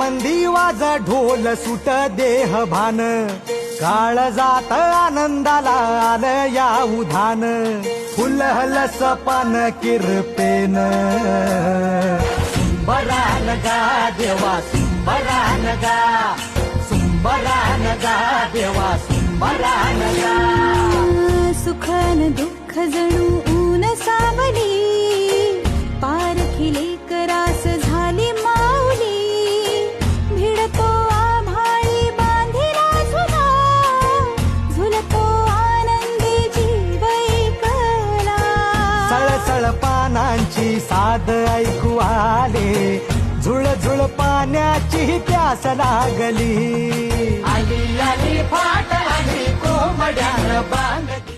मंदी वाजा ढोल सुट देह भान. काळ जात आनंदाला आलं या उधान. फुलहल पान किरपेन. सुंबरान गा देवा सुंबरान गा. सुंबरान गा देवा सुंबरान गा. सुखन दुःख जणू ऊन सावली. सळसळ पानांची साद ऐकू आले. झुळ झुळ पाण्याची प्यास लागली.